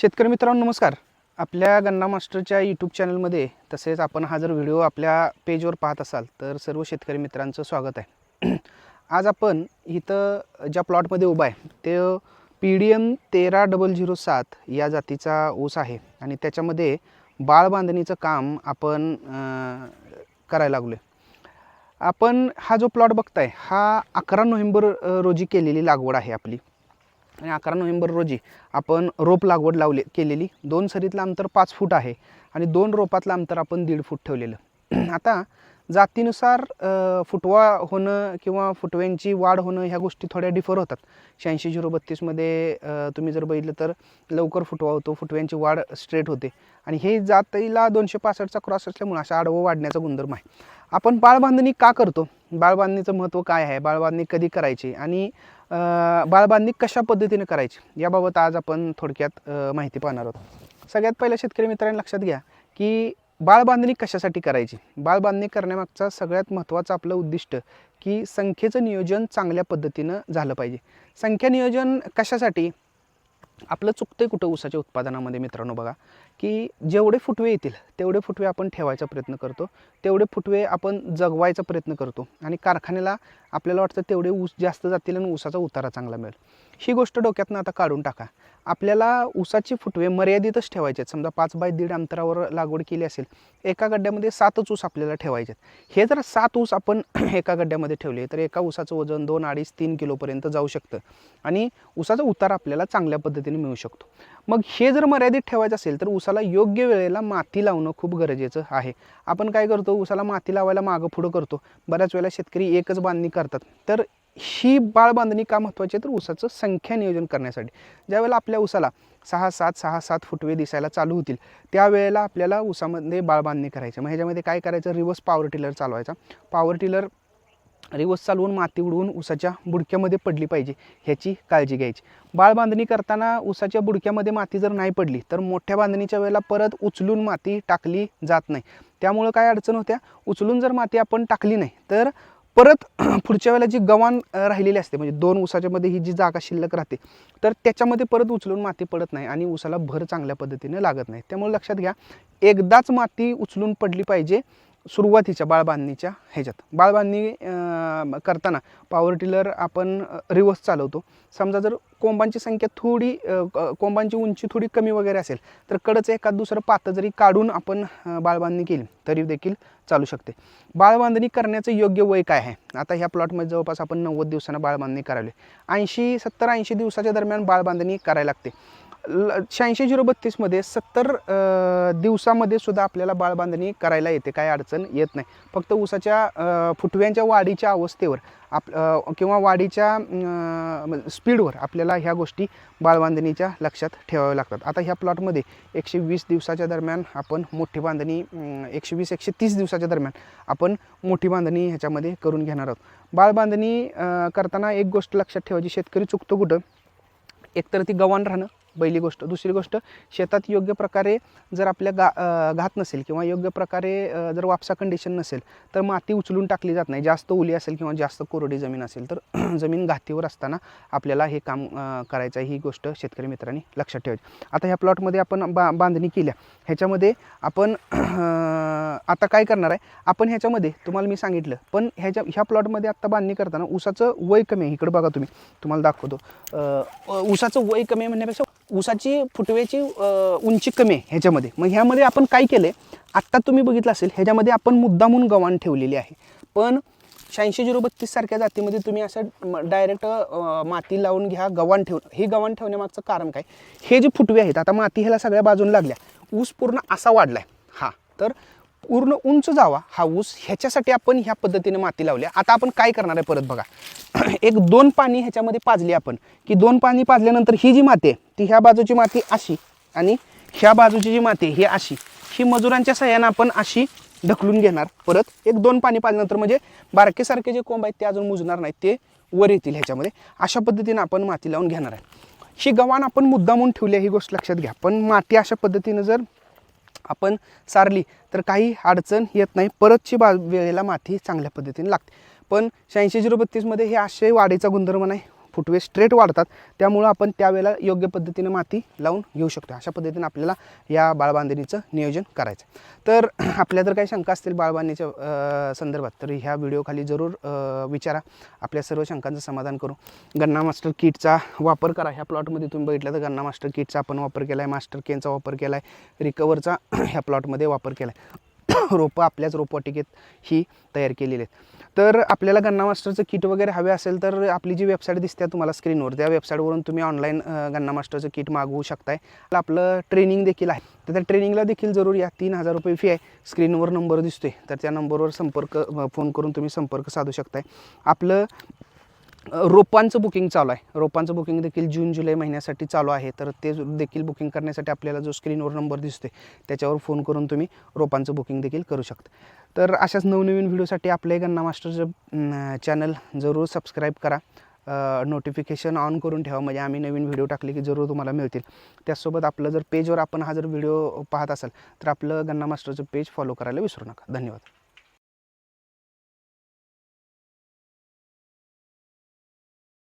शेतकरी मित्रांनो नमस्कार. आपल्या गन्ना मास्टरच्या यूट्यूब चॅनलमध्ये तसेच आपण हा जर व्हिडिओ आपल्या पेजवर पाहत असाल तर सर्व शेतकरी मित्रांचं स्वागत आहे. आज आपण इथं ज्या प्लॉटमध्ये उभा आहे ते पी डी एम तेरा डबल झिरो सात या जातीचा ऊस आहे आणि त्याच्यामध्ये बाळ बांधणीचं काम आपण करायला लागलो आहे आपण हा जो प्लॉट बघताय हा अकरा नोव्हेंबर रोजी केलेली लागवड आहे आपली. आणि अकरा नोव्हेंबर रोजी आपण रोप लागवड लावले केलेली. दोन सरीतलं अंतर पाच फूट आहे आणि दोन रोपातलं अंतर आपण दीड फूट ठेवलेलं. आता जातीनुसार फुटवा होणं किंवा फुटव्यांची वाढ होणं ह्या गोष्टी थोड्या डिफर होतात. शहाऐंशी झिरो बत्तीसमध्ये तुम्ही जर बघितलं तर लवकर फुटवा होतो फुटव्यांची वाढ स्ट्रेट होते. आणि हे जातीला दोनशे पासष्टचा क्रॉस असल्यामुळे असा आडवं वाढण्याचा गुणधर्म आहे. आपण बाळबांधणी का करतो? बाळबांधणीचं महत्त्व काय आहे? बाळबांधणी कधी करायची? आणि बाळबांधणी कशा पद्धतीने करायची? याबाबत आज आपण थोडक्यात माहिती पाहणार आहोत. सगळ्यात पहिल्या शेतकरी मित्रांनी लक्षात घ्या की बाळबांधणी कशासाठी करायची? बाळबांधणी करण्यामागचा सगळ्यात महत्त्वाचं आपलं उद्दिष्ट की संख्येचं नियोजन चांगल्या पद्धतीनं झालं पाहिजे. संख्या नियोजन कशासाठी? आपलं चुकतं कुठं ऊसाच्या उत्पादनामध्ये मित्रांनो बघा की जेवढे फुटवे येतील तेवढे फुटवे आपण ठेवायचा प्रयत्न करतो तेवढे फुटवे आपण जगवायचा प्रयत्न करतो आणि कारखान्याला आपल्याला वाटतं तेवढे ऊस जास्त जातील आणि ऊसाचा उतारा चांगला मिळेल. ही गोष्ट डोक्यातनं आता काढून टाका. आपल्याला ऊसाचे फुटवे मर्यादितच ठेवायचे आहेत. समजा पाच बाय दीड अंतरावर लागवड केली असेल एका गड्ड्यामध्ये सातच ऊस आपल्याला ठेवायचे आहेत. हे जर सात ऊस आपण एका गड्ड्यामध्ये ठेवले तर एका ऊसाचं वजन दोन अडीच तीन किलोपर्यंत जाऊ शकतं. आणि ऊसाचा उतार आपल्याला चांगल्या पद्धतीने मिळू शकतो. मग हे जर मर्यादित ठेवायचं असेल तर ऊसाला योग्य वेळेला माती लावणं खूप गरजेचं आहे. आपण काय करतो? ऊसाला माती लावायला मागं पुढं करतो. बऱ्याच वेळेला शेतकरी एकच बांधणी करतात. तर ही बाळ बांधणी का महत्त्वाची आहे? तर ऊसाचं संख्या नियोजन करण्यासाठी. ज्यावेळेला आपल्या ऊसाला सहा सात सहा सात फुटवे दिसायला चालू होतील त्यावेळेला आपल्याला ऊसामध्ये बाळ बांधणी करायची मग ह्याच्यामध्ये काय करायचं? रिवर्स पॉवर टिलर चालवायचा. पॉवर टिलर रिवर्स चालवून माती उडवून ऊसाच्या बुडक्यामध्ये पडली पाहिजे ह्याची काळजी घ्यायची. बाळ बांधणी करताना ऊसाच्या बुडक्यामध्ये माती जर नाही पडली तर मोठ्या बांधणीच्या वेळेला परत उचलून माती टाकली जात नाही. त्यामुळं काय अडचण होत्या? उचलून जर माती आपण टाकली नाही तर परत पुढच्या वेळेला जी गव्हाण राहिलेली असते म्हणजे दोन ऊसाच्या मध्ये ही जी जागा शिल्लक राहते तर त्याच्यामध्ये परत उचलून माती पडत नाही आणि ऊसाला भर चांगल्या पद्धतीने लागत नाही. त्यामुळे लक्षात घ्या एकदाच माती उचलून पडली पाहिजे सुरुवातीच्या बाळबांधणीच्या ह्याच्यात. बाळबांधणी करताना पॉवर टिलर आपण रिवर्स चालवतो. समजा जर कोंबांची संख्या थोडी कोंबांची उंची थोडी कमी वगैरे असेल तर कडच एखाद दुसरं पातं जरी काढून आपण बाळबांधणी केली तरी देखील चालू शकते. बाळबांधणी करण्याचं योग्य वय काय आहे? आता ह्या प्लॉटमध्ये जवळपास आपण नव्वद दिवसांना बाळबांधणी करावी ऐंशी सत्तर ऐंशी दिवसाच्या दरम्यान बाळबांधणी करायला लागते. शहाऐंशी झिरो बत्तीसमध्ये सत्तर दिवसामध्ये सुद्धा आपल्याला बाळबांधणी करायला येते. काय अडचण येत नाही. फक्त ऊसाच्या फुटव्यांच्या वाढीच्या अवस्थेवर आप किंवा वाढीच्या म्हणजे स्पीडवर आपल्याला ह्या गोष्टी बाळबांधणीच्या लक्षात ठेवाव्या लागतात. आता ह्या प्लॉटमध्ये एकशे वीस दिवसाच्या दरम्यान आपण मोठी बांधणी एकशे वीस एकशे तीस दिवसाच्या दरम्यान आपण मोठी बांधणी ह्याच्यामध्ये करून घेणार आहोत. बाळबांधणी करताना एक गोष्ट लक्षात ठेवायची शेतकरी चुकतो कुठं? एकतर ती गव्हाण राहणं पहिली गोष्ट. दुसरी गोष्ट शेतात योग्य प्रकारे जर आपल्या गा घात नसेल किंवा योग्य प्रकारे जर वापसा कंडिशन नसेल तर माती उचलून टाकली जात नाही. जास्त ओली असेल किंवा जास्त कोरडी जमीन असेल तर जमीन घातीवर असताना आपल्याला हे काम करायचं आहे. ही गोष्ट शेतकरी मित्रांनी लक्षात ठेवायची. आता ह्या प्लॉटमध्ये आपण बा बांधणी केल्या. ह्याच्यामध्ये आपण आता काय करणार आहे? आपण ह्याच्यामध्ये तुम्हाला मी सांगितलं पण ह्याच्या ह्या प्लॉटमध्ये आत्ता बांधणी करताना ऊसाचं वय कमी आहे. इकडं बघा तुम्ही. तुम्हाला दाखवतो. उसाचं ऊसाचं वय कमी आहे म्हणण्यापेक्षा ऊसाची फुटव्याची उंची कमी आहे ह्याच्यामध्ये. मग ह्यामध्ये आपण काय केलं आहे आत्ता तुम्ही बघितलं असेल ह्याच्यामध्ये आपण मुद्दामून गव्हाण ठेवलेली आहे. पण शहाऐंशी झिरो बत्तीस सारख्या जातीमध्ये तुम्ही असं डायरेक्ट माती लावून घ्या गव्हाण ठेवून. हे गव्हाण ठेवण्यामागचं कारण काय? हे जे फुटवे आहेत आता माती ह्याला सगळ्या बाजून लागल्या. ऊस पूर्ण असा वाढला आहे हा. तर पूर्ण उंच जावा हा ऊस ह्याच्यासाठी आपण ह्या पद्धतीने माती लावली. आता आपण काय करणार आहे परत बघा. एक दोन पाणी ह्याच्यामध्ये पाजली आपण. की दोन पाणी पाजल्यानंतर ही जी माती आहे ती ह्या बाजूची माती अशी आणि ह्या बाजूची जी माती आहे ही अशी. ही मजुरांच्या सहाय्यानं आपण अशी ढकलून घेणार. परत एक दोन पाणी पाजल्यानंतर म्हणजे बारकेसारखे जे कोंब आहेत ते अजून मुजणार नाहीत ते वर येतील ह्याच्यामध्ये. अशा पद्धतीनं आपण माती लावून घेणार आहे. ही गव्हाण आपण मुद्दामून ठेवली आहे ही गोष्ट लक्षात घ्या. पण माती अशा पद्धतीनं जर आपण सारली तर काही अडचण येत नाही. परतची बा वेळेला माती चांगल्या पद्धतीने लागते. पण शहाऐंशी झिरो बत्तीसमध्ये हे आशय वाढीचा गुणधर्म नाही. फुटवे स्ट्रेट वाढतात. त्यामुळं आपण त्यावेळेला योग्य पद्धतीने माती लावून घेऊ शकतो. अशा पद्धतीने आपल्याला या बाळबांधणीचं नियोजन करायचं तर आपल्या जर काही शंका असतील बाळबांधणीच्या संदर्भात तर ह्या व्हिडिओखाली जरूर विचारा. आपल्या सर्व शंकांचं समाधान करू. गन्ना मास्टर किटचा वापर करा. ह्या प्लॉटमध्ये तुम्ही बघितलं तर गन्ना मास्टर किटचा आपण वापर केला आहे मास्टर केनचा वापर केला आहे रिकवरचा ह्या प्लॉटमध्ये वापर केला आहे रोपं आपल्याच रोपवाटिकेत ही तयार केलेली आहेत. तर आपल्याला गन्ना मास्टरचं किट वगैरे हवे असेल तर आपली जी वेबसाईट दिसते तुम्हाला स्क्रीनवर त्या वेबसाईटवरून तुम्ही ऑनलाईन गन्ना मास्टरचं किट मागवू शकताय. आपलं ट्रेनिंग देखील आहे. तर त्या ट्रेनिंगला देखील जरूर या. तीन हजार रुपये फी आहे. स्क्रीनवर नंबर दिसतोय. तर त्या नंबरवर संपर्क फोन करून तुम्ही संपर्क साधू शकताय. आपलं रोपांचं बुकिंग चालू आहे. रोपांचं बुकिंग देखील जून जुलै महिन्यासाठी चालू आहे. तर ते देखील बुकिंग करण्यासाठी आपल्याला जो स्क्रीनवर नंबर दिसतोय त्याच्यावर फोन करून तुम्ही रोपांचं बुकिंग देखील करू शकता. तर अशाच नवनवीन व्हिडिओसाठी आपले गन्ना मास्टरचं चॅनल जरूर सबस्क्राईब करा. नोटिफिकेशन ऑन करून ठेवा. म्हणजे आम्ही नवीन व्हिडिओ टाकले की जरूर तुम्हाला मिळतील. त्याचसोबत आपलं जर पेजवर आपण हा जर व्हिडिओ पाहत असाल तर आपलं गन्ना मास्टरचं पेज फॉलो करायला विसरू नका. धन्यवाद.